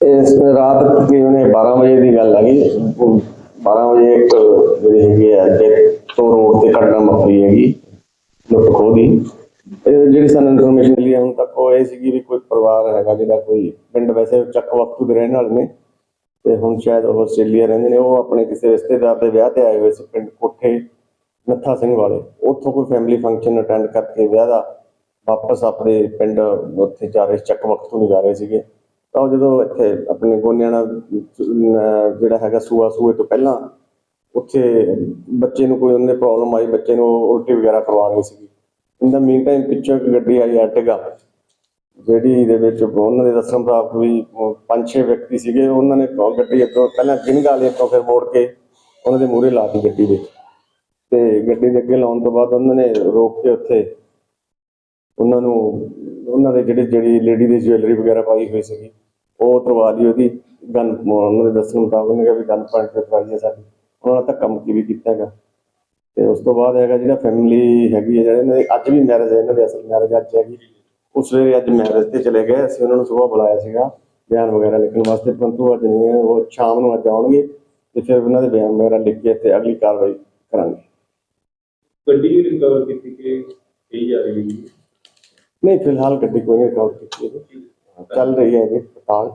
ਇਸ ਰਾਤ ਤਕਰੀਬਨ 12 ਵਜੇ ਦੀ ਗੱਲ ਹੈਗੀ। 12 ਵਜੇ ਇੱਕ ਜਿਹੜੀ ਹੈਗੀ ਹੈ ਜੇ ਰੋਡ ਤੇ ਘਟਨਾ ਵਾਪਰੀ ਹੈਗੀ, ਲੁੱਟ ਖੋਹ ਦੀ। ਇਹ ਜਿਹੜੀ ਸਾਨੂੰ ਇਨਫੋਰਮੇਸ਼ਨ ਮਿਲੀ ਹੈ, ਹੁਣ ਤੱਕ ਉਹ ਇਹ ਸੀਗੀ ਵੀ ਕੋਈ ਪਰਿਵਾਰ ਹੈਗਾ ਜਿਹੜਾ ਕੋਈ ਪਿੰਡ ਵੈਸੇ ਚੱਕ ਵਕਤੂ ਦੇ ਰਹਿਣ ਵਾਲੇ ਨੇ। ਤੇ ਹੁਣ ਸ਼ਾਇਦ ਉਹ ਆਸਟ੍ਰੇਲੀਆ ਰਹਿੰਦੇ ਨੇ। ਉਹ ਆਪਣੇ ਕਿਸੇ ਰਿਸ਼ਤੇਦਾਰ ਦੇ ਵਿਆਹ ਤੇ ਆਏ ਹੋਏ ਸੀ, ਪਿੰਡ ਕੋਠੇ ਨੱਥਾ ਸਿੰਘ ਵਾਲੇ। ਉੱਥੋਂ ਕੋਈ ਫੈਮਿਲੀ ਫੰਕਸ਼ਨ ਅਟੈਂਡ ਕਰਕੇ ਵਿਆਹ ਦਾ ਵਾਪਸ ਆਪਣੇ ਪਿੰਡ ਉੱਥੇ ਜਾ ਰਹੇ ਚੱਕ ਵਕਤੂ ਨੂੰ ਜਾ ਰਹੇ ਸੀਗੇ। ਤਾਂ ਉਹ ਜਦੋਂ ਇੱਥੇ ਆਪਣੇ ਗੋਨਿਆਣਾ ਅਹ ਜਿਹੜਾ ਹੈਗਾ ਸੂਆ ਸੂਏ ਤੋਂ ਪਹਿਲਾਂ ਉੱਥੇ ਬੱਚੇ ਨੂੰ ਕੋਈ ਉਹਨੇ ਪ੍ਰੋਬਲਮ ਆਈ, ਬੱਚੇ ਨੂੰ ਉਲਟੀ ਵਗੈਰਾ ਕਰਵਾ ਕਰਵਾਉਣੀ ਸੀਗੀ। ਇਨ ਦਾ ਮੀਨ ਟਾਈਮ ਪਿੱਛੋਂ ਇੱਕ ਗੱਡੀ ਆਈ ਆਰਟਿਗਾ ਜਿਹੜੀ ਦੇ ਵਿੱਚ ਉਹਨਾਂ ਦੇ ਦੱਸਣ ਮੁਤਾਬਕ ਵੀ ਪੰਜ ਛੇ ਵਿਅਕਤੀ ਸੀਗੇ। ਉਹਨਾਂ ਨੇ ਗੱਡੀ ਅੱਗੋਂ ਪਹਿਲਾਂ ਗਿਣਗਾ ਲਈ ਤੋਂ ਫਿਰ ਮੋੜ ਕੇ ਉਹਨਾਂ ਦੇ ਮੂਹਰੇ ਲਾਤੀ ਗੱਡੀ ਦੇ ਤੇ ਗੱਡੀ ਦੇ ਅੱਗੇ ਲਾਉਣ ਤੋਂ ਬਾਅਦ ਉਹਨਾਂ ਨੇ ਰੋਕ ਕੇ ਉੱਥੇ ਉਹਨਾਂ ਨੂੰ, ਉਹਨਾਂ ਦੇ ਜਿਹੜੇ, ਜਿਹੜੀ ਲੇਡੀ ਦੀ ਜੁਐਲਰੀ ਵਗੈਰਾ ਪਾਈ ਹੋਈ ਸੀਗੀ, ਉਹ ਉਤਰਵਾ ਲਈ ਉਹਦੀ ਗਨ ਉਹਨਾਂ ਦੇ ਦੱਸਣ ਮੁਤਾਬਕ ਉਹਨੇ ਕਿਹਾ ਵੀ ਗਨ ਪੁਆਇੰਟ ਤੇ ਉਤਰਵਾਈ ਹੈ ਸਾਡੀ। ਉਹਨਾਂ ਨੇ ਧੱਕਾ ਮੁੱਕੀ ਵੀ ਕੀਤਾ ਹੈਗਾ। ਤੇ ਉਸ ਤੋਂ ਬਾਅਦ ਹੈਗਾ ਜਿਹੜਾ ਫੈਮਿਲੀ ਹੈਗੀ ਹੈ, ਜਿਹੜੇ ਇਹਨਾਂ ਅੱਜ ਵੀ ਮੈਰਿਜ ਹੈ, ਇਹਨਾਂ ਦੀ ਅਸਲ ਮੈਰਿਜ ਅੱਜ ਹੈਗੀ। ਉਸ ਵੇਲੇ ਅੱਜ ਮੈਰਿਜ ਤੇ ਚਲੇ ਗਏ। ਅਸੀਂ ਉਹਨਾਂ ਨੂੰ ਸਵੇਰ ਬੁਲਾਇਆ ਸੀਗਾ, ਬਿਆਨ ਵਗੈਰਾ ਲਿਖਣ ਵਾਸਤੇ। ਪਰੰਤੂ ਅੱਜ ਨਹੀਂ ਹੈ, ਉਹ ਸ਼ਾਮ ਨੂੰ ਅੱਜ ਆਉਣਗੇ ਤੇ ਫਿਰ ਉਹਨਾਂ ਦੇ ਬਿਆਨ ਵਗੈਰਾ ਲਿਖ ਕੇ ਤੇ ਅਗਲੀ ਕਾਰਵਾਈ ਕਰਾਂਗੇ। ਗੱਡੀ ਰਿਕਵਰ ਕੀਤੀ ਕਿ ਕਹੀ ਜਾ ਰਹੀ ਹੈ ਨਹੀਂ ਫਿਲਹਾਲ ਗੱਡੀ ਕੋਈ ਨਹੀਂ ਰਿਕਾਰਡ ਕੀਤੀ ਹੈ ਚੱਲ ਰਹੀ ਹੈ ਜੀ ਪੜਤਾਲ